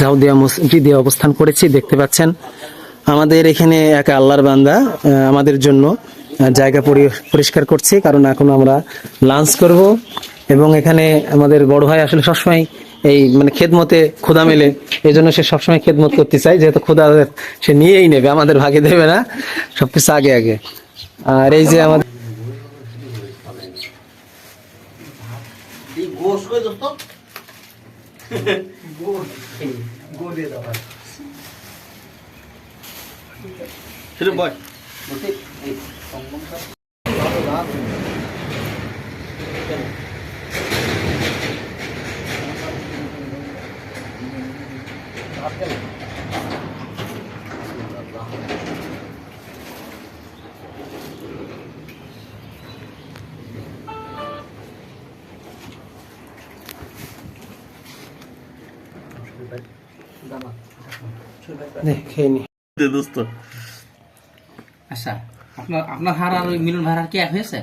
জাউদিয়া মসজিদে অবস্থান করেছি, দেখতে পাচ্ছেন। আমাদের এখানে এক আল্লাহর বান্দা আমাদের জন্য জায়গা পরিষ্কার করছে, কারণ এখন আমরা লাঞ্চ করব। এবং এখানে আমাদের বড় ভাই আসলে সবসময় এই মানে খেদমতে খোদা মেলে এই জন্য সে সবসময় খেদমত করতে চায়। যেহেতু খোদা সে নিয়েই নেবে, আমাদের ভাগে দেবে না, সবকিছু আগে আগে। আর এই যে আমাদের ये गोश्त को दोस्तों गोल गोले दवा Şuraya bak. Bakayım. Ey, sonunda. Daha daha. Arkadaşlar. খেয়ে নি। দোস্ত। আচ্ছা আপনার আপনার হার আর ওই মিলন ভাড়ার কি এক হয়েছে?